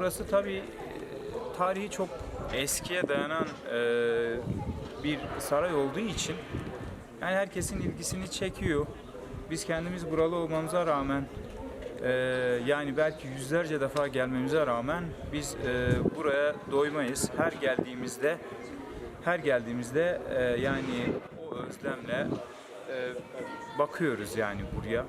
burası tabii e, tarihi çok eskiye dayanan e, bir saray olduğu için yani herkesin ilgisini çekiyor. Biz kendimiz buralı olmamıza rağmen e, yani belki yüzlerce defa gelmemize rağmen biz e, buraya doymayız. Her geldiğimizde her geldiğimizde e, yani o özlemle e, bakıyoruz yani buraya.